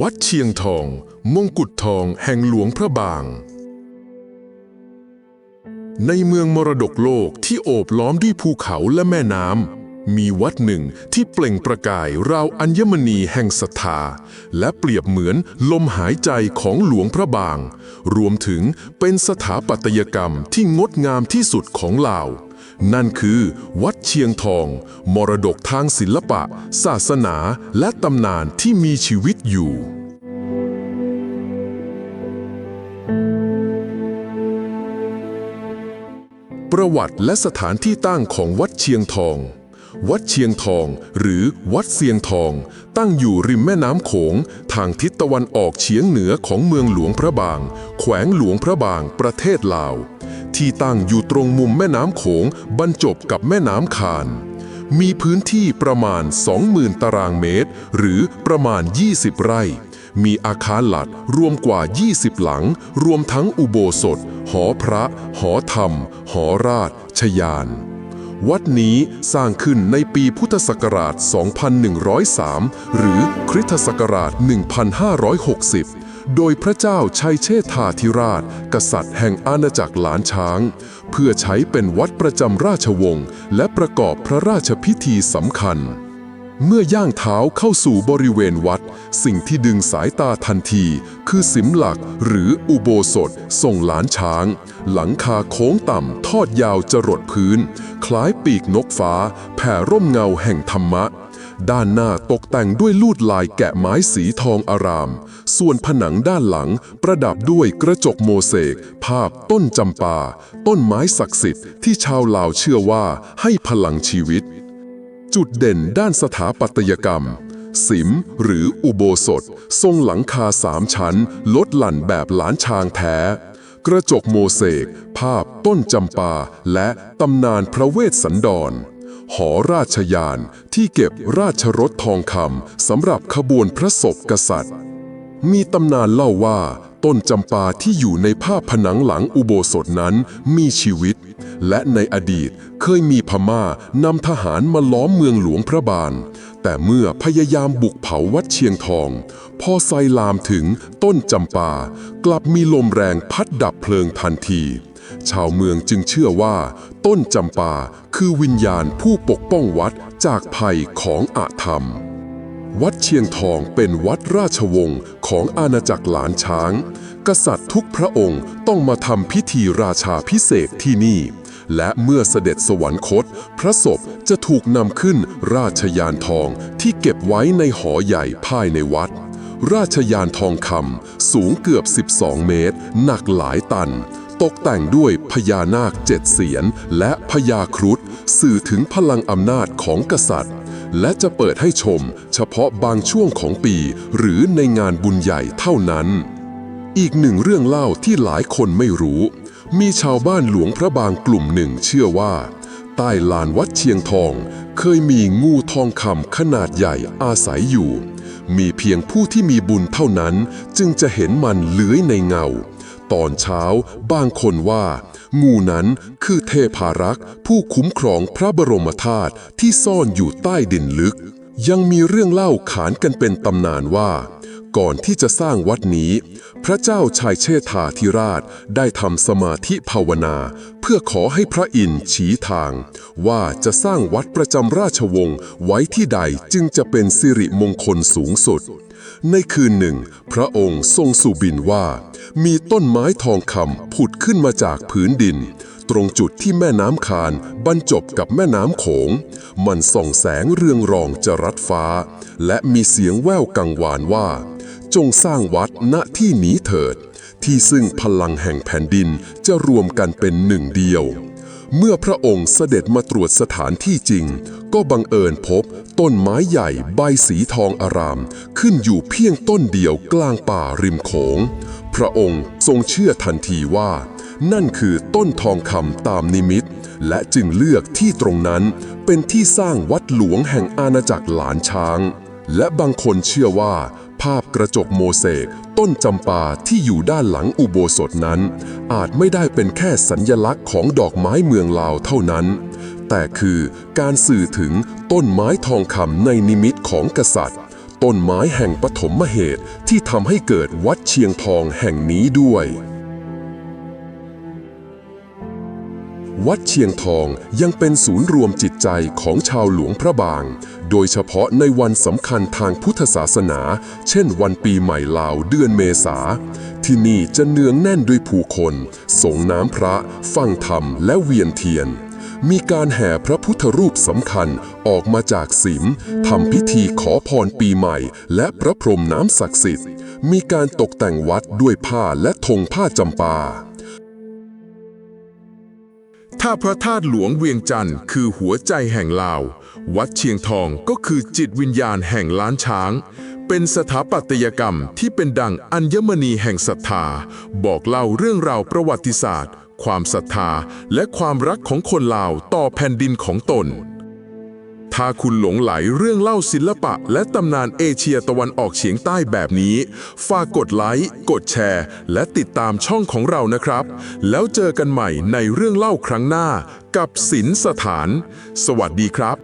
วัดเชียงทอง มงกุฎทองแห่งหลวงพระบาง ในเมืองมรดกโลกที่โอบล้อมด้วยภูเขาและแม่น้ำ มีวัดหนึ่งที่เปล่งประกายราวอัญมณีแห่งศรัทธา และเปรียบเหมือนลมหายใจของหลวงพระบาง รวมถึงเป็นสถาปัตยกรรมที่งดงามที่สุดของลาว นั่นคือวัดเชียงทอง มรดกทางศิลปะ ศาสนาและตำนานที่มีชีวิตอยู่ประวัติและสถานที่ตั้งของวัดเชียงทอง วัดเชียงทอง หรือวัดเสียงทอง ตั้งอยู่ริมแม่น้ำโขง ทางทิศตะวันออกเฉียงเหนือของเมืองหลวงพระบาง แขวงหลวงพระบาง ประเทศลาว ที่ตั้งอยู่ตรงมุมแม่น้ำโขง บรรจบกับแม่น้ำคานมีพื้นที่ประมาณ 20,000 ตารางเมตร หรือประมาณ 20 ไร่ มีอาคารหลัดรวมกว่า 20 หลัง รวมทั้งอุโบสถ หอพระ หอธรรม หอราชชยาน วัดนี้สร้างขึ้นในปีพุทธศักราช 2103 หรือคริสตศักราช 1560 โดยพระเจ้าชัยเชษฐาธิราช กษัตริย์แห่งอาณาจักรหลานช้าง เพื่อใช้เป็นวัดประจำราชวงศ์และประกอบพระราชพิธีสำคัญ เมื่อย่างเท้าเข้าสู่บริเวณวัด สิ่งที่ดึงสายตาทันที คือสิมหลักหรืออุโบสถทรงหลานช้าง หลังคาโค้งต่ำทอดยาวจรดพื้น คล้ายปีกนกฟ้า แผ่ร่มเงาแห่งธรรมะ ด้านหน้าตกแต่งด้วยลวดลายแกะไม้สีทองอาราม ส่วนผนังด้านหลังประดับด้วยกระจกโมเสกภาพต้นจำปา ต้นไม้ศักดิ์สิทธิ์ที่ชาวลาวเชื่อว่าให้พลังชีวิต จุดเด่นด้านสถาปัตยกรรม สิมหรืออุโบสถ ทรงหลังคาสามชั้น ลดหลั่นแบบหลานช้างแท้ กระจกโมเสก ภาพต้นจำปา และตำนานพระเวสสันดร หอราชยานที่เก็บราชรถทองคำสำหรับขบวนพระศพกษัตริย์ มีตำนานเล่าว่า ต้นจำปาที่อยู่ในภาพผนังหลังอุโบสถนั้นมีชีวิต และในอดีตเคยมีพม่านำทหารมาล้อมเมืองหลวงพระบางแต่เมื่อพยายามบุกเผาวัดเชียงทอง พอไซลามถึงต้นจำปา กลับมีลมแรงพัดดับเพลิงทันที ชาวเมืองจึงเชื่อว่า ต้นจำปาคือวิญญาณผู้ปกป้องวัดจากภัยของอาธรรม วัดเชียงทองเป็นวัดราชวงศ์ของอาณาจักรหลานช้าง กษัตริย์ทุกพระองค์ต้องมาทำพิธีราชาพิเศษที่นี่ และเมื่อเสด็จสวรรคต พระศพจะถูกนำขึ้นราชยานทองที่เก็บไว้ในหอใหญ่ภายในวัด ราชยานทองคำสูงเกือบ 12 เมตร หนักหลายตัน ตกแต่งด้วยพญานาคเจ็ดเสียนและพญาครุฑสื่อถึงพลังอำนาจของกษัตริย์ และจะเปิดให้ชมเฉพาะบางช่วงของปี หรือในงานบุญใหญ่เท่านั้น อีกหนึ่งเรื่องเล่าที่หลายคนไม่รู้ มีชาวบ้านหลวงพระบางกลุ่มหนึ่งเชื่อว่า ใต้ลานวัดเชียงทอง เคยมีงูทองคำขนาดใหญ่อาศัยอยู่ มีเพียงผู้ที่มีบุญเท่านั้นจึงจะเห็นมันเลื้อยในเงา ตอนเช้าบางคนว่า งูนั้นคือเทพารักษ์ผู้คุ้มครองพระบรมธาตุที่ซ่อนอยู่ใต้ดินลึก ยังมีเรื่องเล่าขานกันเป็นตำนานว่า ก่อนที่จะสร้างวัดนี้ พระเจ้าชายเชษฐาธิราชได้ทำสมาธิภาวนา เพื่อขอให้พระอินทร์ชี้ทาง ว่าจะสร้างวัดประจำราชวงศ์ไว้ที่ใดจึงจะเป็นสิริมงคลสูงสุด ในคืนหนึ่ง พระองค์ทรงสุบินว่า มีต้นไม้ทองคำผุดขึ้นมาจากพื้นดิน ตรงจุดที่แม่น้ำคานบรรจบกับแม่น้ำโขง มันส่องแสงเรืองรองจรัสฟ้า และมีเสียงแว่วกังวานว่า จงสร้างวัดณที่นี้เถิด ที่ซึ่งพลังแห่งแผ่นดินจะรวมกันเป็นหนึ่งเดียว เมื่อพระองค์เสด็จมาตรวจสถานที่จริง ก็บังเอิญพบต้นไม้ใหญ่ใบสีทองอาราม ขึ้นอยู่เพียงต้นเดียวกลางป่าริมโขง พระองค์ทรงเชื่อทันทีว่า นั่นคือต้นทองคำตามนิมิต และจึงเลือกที่ตรงนั้นเป็นที่สร้างวัดหลวงแห่งอาณาจักรหลานช้าง และบางคนเชื่อว่า ภาพกระจกโมเสกต้นจำปาที่อยู่ด้านหลังอุโบสถนั้น อาจไม่ได้เป็นแค่สัญญลักษณ์ของดอกไม้เมืองลาวเท่านั้น แต่คือการสื่อถึงต้นไม้ทองคำในนิมิตของกษัตริย์ ต้นไม้แห่งปฐมเหตุที่ทำให้เกิดวัดเชียงทองแห่งนี้ด้วย วัดเชียงทองยังเป็นศูนย์รวมจิตใจของชาวหลวงพระบาง โดยเฉพาะในวันสำคัญทางพุทธศาสนา เช่นวันปีใหม่ลาวเดือนเมษา ที่นี่จะเนืองแน่นด้วยผู้คน ส่งน้ำพระ ฟังธรรมและเวียนเทียน มีการแห่พระพุทธรูปสำคัญออกมาจากสิมทำพิธีขอพรปีใหม่ และพระพรหมน้ำศักดิ์สิทธิ์ มีการตกแต่งวัดด้วยผ้าและธงผ้าจำปา ถ้าพระธาตุหลวงเวียงจันทร์คือหัวใจแห่งลาว วัดเชียงทองก็คือจิตวิญญาณแห่งล้านช้าง เป็นสถาปัตยกรรมที่เป็นดังอัญมณีแห่งศรัทธา บอกเล่าเรื่องราวประวัติศาสตร์ ความศรัทธา และความรักของคนลาวต่อแผ่นดินของตน ถ้าคุณหลงไหลเรื่องเล่าศิลปะ และตำนานเอเชียตะวันออกเฉียงใต้แบบนี้ ฝากกดไลค์ กดแชร์ และติดตามช่องของเรานะครับ แล้วเจอกันใหม่ในเรื่องเล่าครั้งหน้า กับศิลสถาน สวัสดีครับ